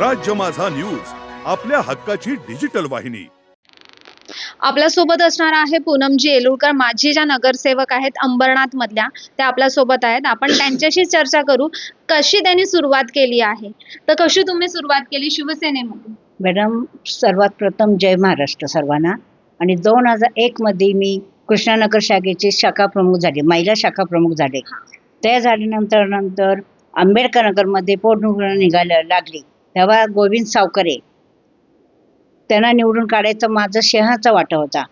राज्य माझा न्यूज आपल्या हक्काची डिजिटल वाहिनी. आपल्यासोबत असणार आहे पूनमजी येलुरकर माजी ज्या नगरसेवक आहेत अंबरनाथ मधल्या त्या आपल्यासोबत आहेत. आपण त्यांच्याशी चर्चा करू कशी त्यांनी सुरुवात केली आहे? तर कशी तुम्ही सुरुवात केली शिवसेनेमध्ये मॅडम सर्वात प्रथम जय महाराष्ट्र सर्वांना. आणि दोन हजार एकमध्ये मी कृष्णानगर शाखेची शाखा प्रमुख झाले महिला शाखा प्रमुख झाले. त्या झाल्यानंतर नंतर आंबेडकर नगरमध्ये पोटनिवडणूक निघायला लागली. तेव्हा गोविंद सावकरे त्यांना निवडून काढायचं माझं शहाचा वाटा होता.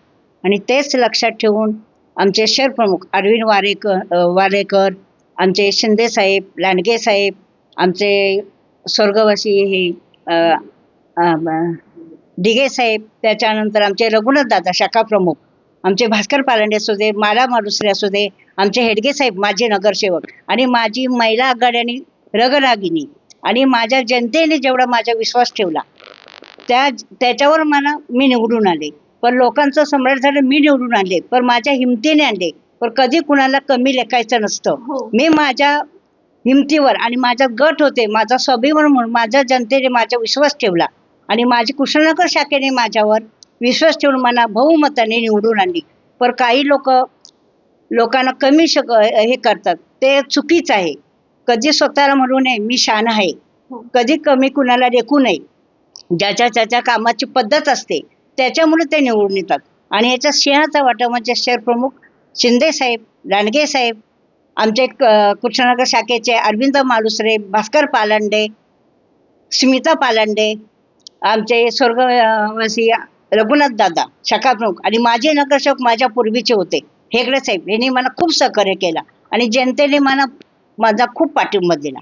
आणि तेच लक्षात ठेवून आमचे शहरप्रमुख अरविंद वारेकर वारेकर आमचे शिंदे साहेब लांडगे साहेब आमचे स्वर्गवासी हे दिघे साहेब त्याच्यानंतर आमचे रघुनाथ दादा शाखा प्रमुख आमचे भास्कर पालंडे असू दे माला मारुसरे असू दे आमचे हेडगे साहेब माझे नगरसेवक आणि माझी महिला आघाड्याने रगरागिनी आणि माझ्या जनतेने जेवढा माझा विश्वास ठेवला त्या त्याच्यावर मला मी निवडून आले. पण लोकांचं सम्राट झालं मी निवडून आणले पण माझ्या हिमतीने आणले पण कधी कुणाला कमी लेखायचं नसतं. हो. मी माझ्या हिमतीवर आणि माझा गट होते माझा स्वाभिमान म्हणून माझ्या जनतेने माझा विश्वास ठेवला. आणि माझी कुशलनगर शाखेने माझ्यावर विश्वास ठेवून मला बहुमताने निवडून आणली. पण काही लोक लोकांना कमी शक हे करतात. ते चुकीचं आहे. कधी स्वतःला म्हणू नये मी शान आहे. हो. कधी कमी कुणाला लेखू नये. ज्याच्या त्याच्या कामाची पद्धत असते त्याच्यामुळे ते निवडून येतात. आणि याच्या सिंहाचा वाटा म्हणजे शहर प्रमुख शिंदे साहेब लांडगे साहेब आमचे कृष्णनगर शाखेचे अरविंद मालुसरे भास्कर पालंडे स्मिता पालंडे आमचे स्वर्गवासी रघुनाथ दादा शाखा प्रमुख आणि माझे नगरसेवक माझ्या पूर्वीचे होते. हेगडे साहेब यांनी मला खूप सहकार्य केलं. आणि जनतेने मला माझा खूप पाठिंबा दिला.